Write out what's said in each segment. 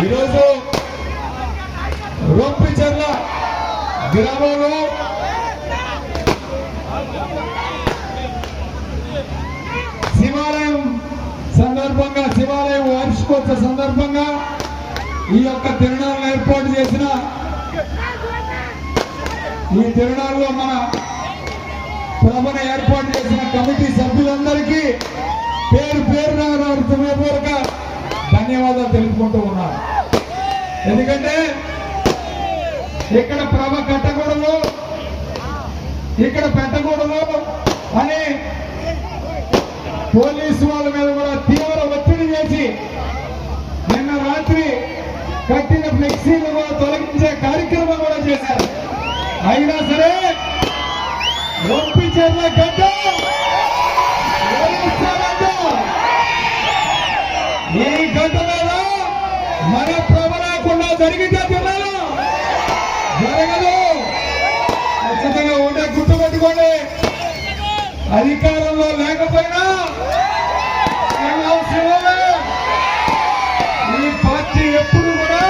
ఈరోజు రొంపిచెర్ల గ్రామంలో శివాలయం సందర్భంగా శివాలయం వార్షికోత్సవ సందర్భంగా ఈ యొక్క తిరునాళ్ళను ఏర్పాటు చేసిన ఈ తిరునాడులో మన ప్రభన ఏర్పాటు చేసిన కమిటీ సభ్యులందరికీ పేరు పేరున నా హృదయపూర్వక ధన్యవాదాలు తెలుపుకుంటూ ఉన్నారు ఎందుకంటే ఇక్కడ ప్రభ కట్టకూడదు ఇక్కడ పెట్టకూడదు అని పోలీసు వాళ్ళ మీద కూడా తీవ్ర ఒత్తిడి చేసి నిన్న రాత్రి కట్టిన ఫ్లెక్సీలు కూడా తొలగించే కార్యక్రమం కూడా చేశారు. అయినా సరే ఒప్పి చెర్ల గడ్డ. ఓడిస్తారంట. ఈ గడ్డ మీద మన ప్రభ రాకుండా జరిగితే తిన్నాను. జరగదు. ఖచ్చితంగా ఉండే గుర్తుపెట్టుకోండి. అధికారంలో లేకపోయినా ఈ పార్టీ ఎప్పుడు కూడా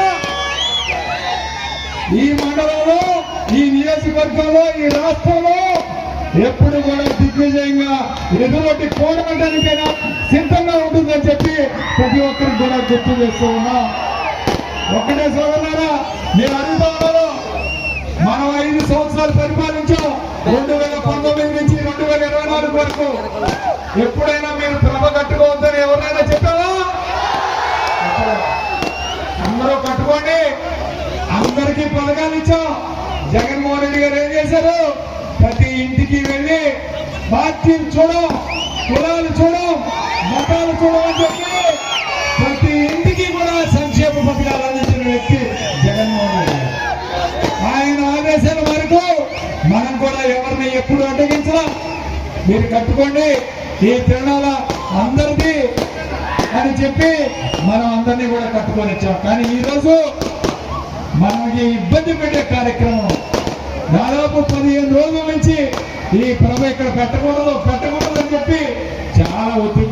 ఈ మండలంలో ఈ నియోజకవర్గంలో ఈ రాష్ట్రంలో ఎప్పుడు కూడా దిగ్విజయంగా ఎటువంటి పోరాటానికైనా సిద్ధంగా ఉంటుందని చెప్పి ప్రతి ఒక్కరికి కూడా గుర్తు చేస్తూ ఉన్నా. ఒక్కటే సోదరులారా నేను అడుగుతా మనం ఐదు సంవత్సరాలు పరిపాలించాం. రెండు వేల పంతొమ్మిది నుంచి రెండు వేల ఇరవై నాలుగు వరకు. ఎప్పుడైనా మీరు ప్రభ కట్టుకోవద్దని ఎవరైనా చెప్పావా? అందరూ కట్టుకోండి. అందరికీ పథకాలు ఇచ్చాం. జగన్మోహన్ రెడ్డి గారు ఏం చేశారు? ప్రతి ఇంటికి వెళ్ళి పార్టీలు చూడం కులాలు చూడం మతాలు చూడమని చెప్పి ప్రతి ఇంటికి కూడా సంక్షేమ పథకాలు అందించిన వ్యక్తి జగన్మోహన్ రెడ్డి ఆయన ఆదేశాల వరకు మనం కూడా ఎవరిని ఎప్పుడు అడ్డగించడం? మీరు కట్టుకోండి ఈ తిరణాల అందరిది అని చెప్పి మనం అందరినీ కూడా కట్టుకొని వచ్చాం. కానీ ఈరోజు మనకి ఇబ్బంది పెట్టే కార్యక్రమం. దాదాపు పదిహేను రోజుల నుంచి ఈ ప్రభ ఇక్కడ పెట్టకూడదు పెట్టకూడదు అని చెప్పి చాలా ఒత్తిడి